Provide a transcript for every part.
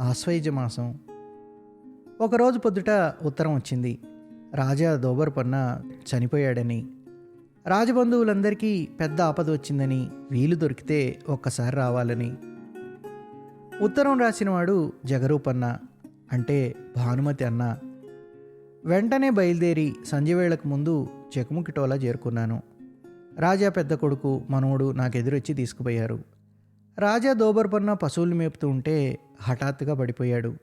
ఆశ్వయుజ మాసం. ఒకరోజు పొద్దుట ఉత్తరం వచ్చింది. రాజా దోబర్పన్న చనిపోయాడని. రాజబంధువులందరికీ పెద్ద ఆపద వచ్చిందని వీలు దొరికితే ఒక్కసారి రావాలని. ఉత్తరం రాసినవాడు జగరూపన్న అంటే భానుమతి అన్న. వెంటనే బయలుదేరి సంధ్యవేళకు ముందు చెకుముకిటోలా చేరుకున్నాను. రాజా పెద్ద కొడుకు మనవడు నాకెదురొచ్చి తీసుకుపోయారు. రాజా దోబర్పన్న పశువులు మేపుతూ ఉంటే హఠాత్తుగా పడిపోయాడు.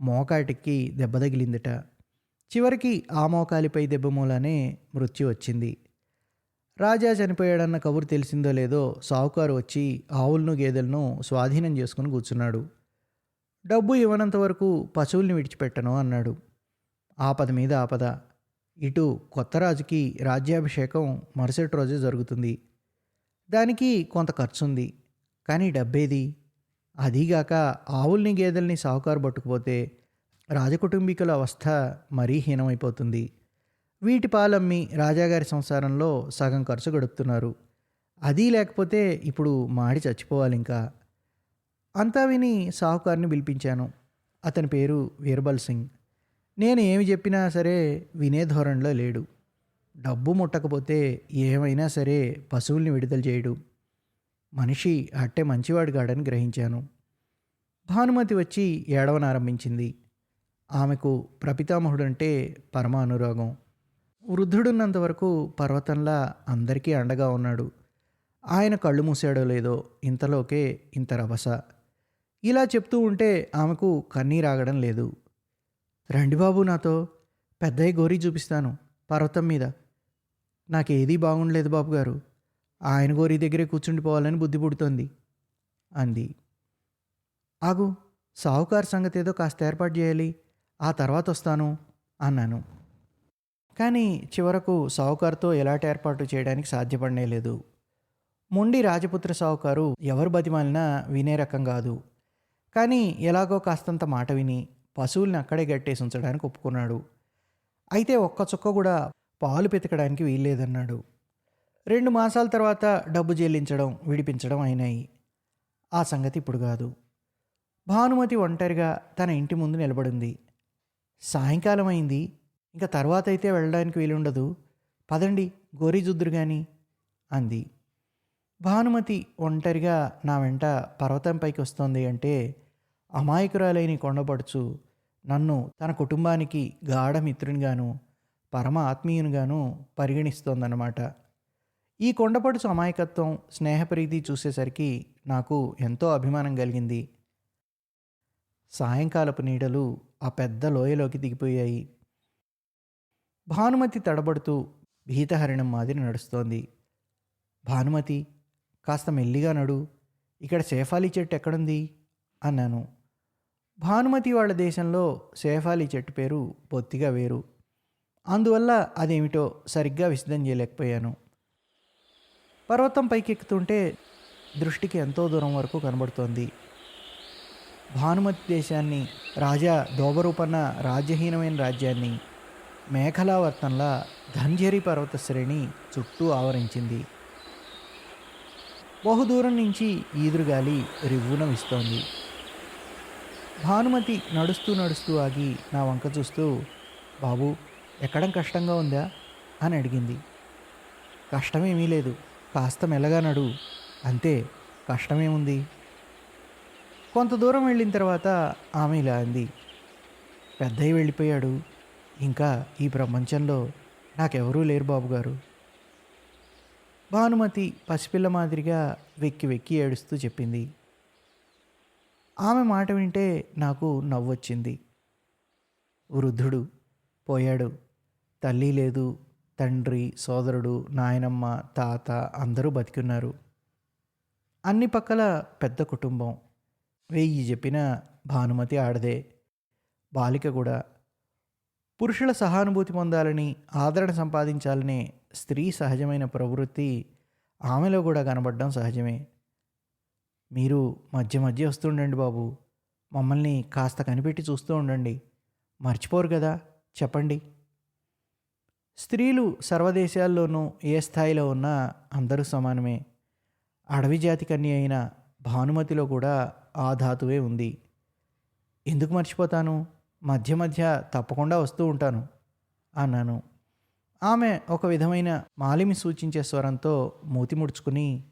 మోకాటికి దెబ్బ తగిలిందట. చివరికి ఆ మోకాలిపై దెబ్బ మూలానే మృత్యు వచ్చింది. రాజా చనిపోయాడన్న కబురు తెలిసిందో లేదో సావుకారు వచ్చి ఆవులను గేదెలను స్వాధీనం చేసుకుని కూర్చున్నాడు. డబ్బు ఇవ్వనంత వరకు పశువుల్ని విడిచిపెట్టను అన్నాడు. ఆపద మీద ఆపద. ఇటు కొత్త రాజుకి రాజ్యాభిషేకం మరుసటి రోజే జరుగుతుంది. దానికి కొంత ఖర్చుంది. కానీ డబ్బేది? అదీగాక ఆవుల్ని గేదెల్ని సాహుకారు పట్టుకుపోతే రాజకుటుంబీకుల అవస్థ మరీ హీనమైపోతుంది. వీటి పాలమ్మి రాజాగారి సంసారంలో సగం ఖర్చు గడుపుతున్నారు. అది లేకపోతే ఇప్పుడు మాడి చచ్చిపోవాలి ఇంకా అంతా విని సాహుకారిని పిలిపించాను. అతని పేరు వీర్బల్ సింగ్. నేను ఏమి చెప్పినా సరే వినే ధోరణిలో లేడు. డబ్బు ముట్టకపోతే ఏమైనా సరే పశువుల్ని విడుదల చేయడు. మనిషి అట్టే మంచివాడు కాడని గ్రహించాను. భానుమతి వచ్చి ఏడవనారంభించింది ఆమెకు ప్రపితామహుడంటే పరమ అనురాగం వృద్ధుడున్నంత వరకు పర్వతంలా అందరికీ అండగా ఉన్నాడు. ఆయన కళ్ళు మూసాడో లేదో ఇంతలోకే ఇంత రభస ఇలా చెప్తూ ఉంటే ఆమెకు కన్నీరాగడం లేదు. రండి బాబు నాతో పెద్దయ్య గోరీ చూపిస్తాను పర్వతం మీద. నాకేదీ బాగుండలేదు బాబు గారు ఆయన గోరి దగ్గరే కూర్చుండిపోవాలని బుద్ధి పుడుతోంది అంది. ఆగు సాహుకారు సంగతి ఏదో కాస్త ఏర్పాటు చేయాలి ఆ తర్వాత వస్తాను అన్నాను. కానీ చివరకు సాహుకారుతో ఎలాంటి ఏర్పాటు చేయడానికి సాధ్యపడనే లేదు. మొండి రాజపుత్ర సావుకారు ఎవరు బతిమాలినా వినే రకం కాదు. కానీ ఎలాగో కాస్తంత మాట విని పశువుల్ని అక్కడే గట్టేసి ఉంచడానికి ఒప్పుకున్నాడు. అయితే ఒక్క చుక్క కూడా పాలు పెతకడానికి వీల్లేదన్నాడు. రెండు మాసాల తర్వాత డబ్బు చెల్లించడం విడిపించడం అయినాయి. ఆ సంగతి ఇప్పుడు కాదు. భానుమతి ఒంటరిగా తన ఇంటి ముందు నిలబడింది. సాయంకాలం అయింది. ఇంకా తర్వాత అయితే వెళ్ళడానికి వీలుండదు. పదండి గోరీ జుద్దురు కానీ అంది. భానుమతి ఒంటరిగా నా వెంట పర్వతంపైకి వస్తోంది అంటే అమాయకురాలైన కొండపడుచు నన్ను తన కుటుంబానికి గాఢ మిత్రునిగాను పరమ ఆత్మీయునిగాను పరిగణిస్తోందన్నమాట. ఈ కొండపడుచు అమాయకత్వం స్నేహప్రీతి చూసేసరికి నాకు ఎంతో అభిమానం కలిగింది. సాయంకాలపు నీడలు ఆ పెద్ద లోయలోకి దిగిపోయాయి. భానుమతి తడబడుతూ భీతహరిణం మాదిరి నడుస్తోంది. భానుమతి కాస్త మెల్లిగా నడు. ఇక్కడ సేఫాలి చెట్టు ఎక్కడుంది? అన్నాను. భానుమతి వాళ్ళ దేశంలో సేఫాలి చెట్టు పేరు బొత్తిగా వేరు. అందువల్ల అదేమిటో సరిగ్గా విసిద్ధం చేయలేకపోయాను. పర్వతం పైకెక్కుతుంటే దృష్టికి ఎంతో దూరం వరకు కనబడుతోంది. భానుమతి దేశాన్ని రాజా దోబరూపన్న రాజ్యహీనమైన రాజ్యాన్ని మేఖలావర్తంలా ధంజేరి పర్వత శ్రేణి చుట్టూ ఆవరించింది. బహుదూరం నుంచి ఈదురుగాలి రివ్వున విస్తోంది. భానుమతి నడుస్తూ నడుస్తూ ఆగి నా వంక చూస్తూ బాబు ఎక్కడం కష్టంగా ఉందా? అని అడిగింది. కష్టమేమీ లేదు. కాస్త మెల్లగా నడు అంతే కష్టమేముంది? కొంత దూరం వెళ్ళిన తర్వాత ఆమె ఇలా అంది. పెద్దయ్య వెళ్ళిపోయాడు. ఇంకా ఈ ప్రపంచంలో నాకెవరూ లేరు బాబుగారు. భానుమతి పసిపిల్ల మాదిరిగా వెక్కి వెక్కి ఏడుస్తూ చెప్పింది. ఆమె మాట వింటే నాకు నవ్వొచ్చింది. వృద్ధుడు పోయాడు. తల్లి లేదు తండ్రి సోదరుడు నాయనమ్మ తాత అందరూ బతికున్నారు. అన్ని పక్కల పెద్ద కుటుంబం. వెయ్యి చెప్పిన భానుమతి ఆడదే. బాలిక కూడా. పురుషుల సహానుభూతి పొందాలని ఆదరణ సంపాదించాలనే స్త్రీ సహజమైన ప్రవృత్తి ఆమెలో కూడా కనబడడం సహజమే. మీరు మధ్య మధ్య వస్తుండండి బాబు. మమ్మల్ని కాస్త కనిపెట్టి చూస్తూ ఉండండి. మర్చిపోరు కదా. చెప్పండి. స్త్రీలు సర్వదేశాల్లోనూ ఏ స్థాయిలో ఉన్నా అందరూ సమానమే. అడవి జాతి కన్య అయిన భానుమతిలో కూడా ఆ ధాతువే ఉంది. ఎందుకు మర్చిపోతాను? మధ్య మధ్య తప్పకుండా వస్తూ ఉంటాను అన్నాను. ఆమె ఒక విధమైన మాలిమి సూచించే స్వరంతో మూతి ముడుచుకుని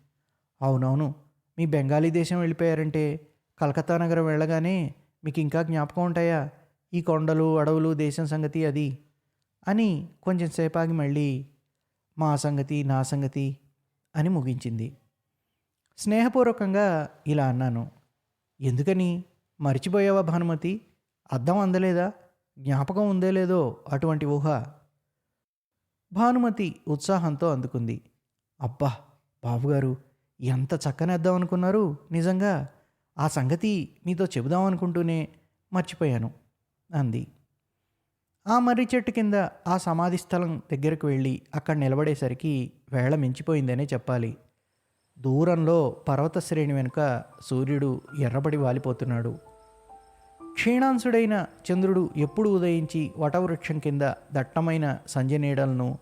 అవునవును మీ బెంగాలీ దేశం వెళ్ళిపోయారంటే కలకత్తా నగరం వెళ్ళగానే మీకు ఇంకా జ్ఞాపకం ఉంటాయా? ఈ కొండలు అడవులు దేశం సంగతి అది. అని కొంచెం సేపాగి మళ్ళీ మా సంగతి నా సంగతి అని ముగించింది. స్నేహపూర్వకంగా ఇలా అన్నాను. ఎందుకని? మర్చిపోయావా భానుమతి? అద్దం అందలేదా? జ్ఞాపకం ఉందే లేదో అటువంటి ఊహ? భానుమతి ఉత్సాహంతో అందుకుంది. అబ్బా! బాబుగారు ఎంత చక్కని అనుకున్నారు. నిజంగా ఆ సంగతి మీతో చెబుదామనుకుంటూనే మర్చిపోయాను అంది. ఆ మర్రి చెట్టు కింద ఆ సమాధి స్థలం దగ్గరకు వెళ్ళి అక్కడ నిలబడేసరికి వేళ మించిపోయిందనే చెప్పాలి. దూరంలో పర్వత శ్రేణి వెనుక సూర్యుడు ఎర్రబడి వాలిపోతున్నాడు. క్షీణాంశుడైన చంద్రుడు ఎప్పుడు ఉదయించి వటవృక్షం కింద దట్టమైన సంజనీడలను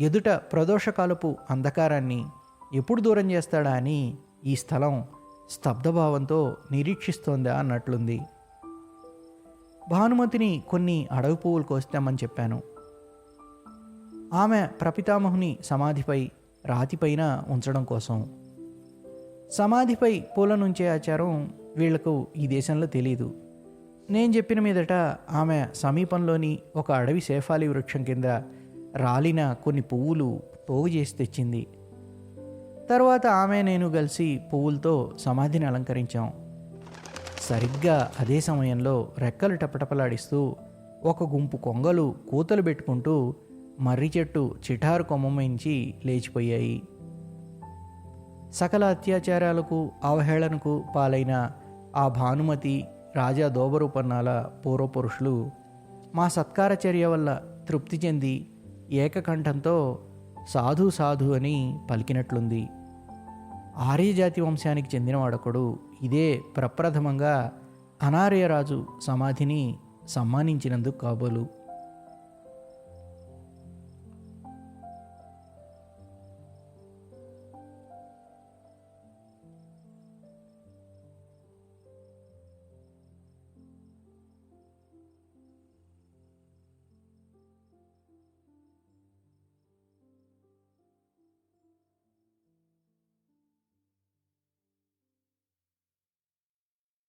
ఎదుట ప్రదోషకాలపు అంధకారాన్ని ఎప్పుడు దూరం చేస్తాడా అని ఈ స్థలం స్తబ్ధభావంతో నిరీక్షిస్తోందా అన్నట్లుంది. భానుమతిని కొన్ని అడవి పువ్వులు కోస్తామని చెప్పాను. ఆమె ప్రపితామహుని సమాధిపై రాతిపైన ఉంచడం కోసం. సమాధిపై పూల నుంచే ఆచారం వీళ్ళకు ఈ దేశంలో తెలియదు నేను చెప్పిన మీదట ఆమె సమీపంలోని ఒక అడవి సేఫాలి వృక్షం కింద రాలిన కొన్ని పువ్వులు పోగు చేసి తెచ్చింది. తర్వాత ఆమె నేను కలిసి పువ్వులతో సమాధిని అలంకరించాం. సరిగ్గా అదే సమయంలో రెక్కలు టపటపలాడిస్తూ ఒక గుంపు కొంగలు కూతలు పెట్టుకుంటూ మర్రి చెట్టు చిటారు కొమ్మమించి లేచిపోయాయి. సకల అత్యాచారాలకు అవహేళనకు పాలైన ఆ భానుమతి రాజా దోబరూపన్నాల పూర్వపురుషులు మా సత్కార చర్య వల్ల తృప్తి చెంది ఏకకంఠంతో సాధు సాధు అని పలికినట్లుంది. ఆర్యజాతి వంశానికి చెందినవాడొకడు ఇదే ప్రప్రథమంగా అనార్యరాజు సమాధిని సమ్మానించినందుకు కాబోలు.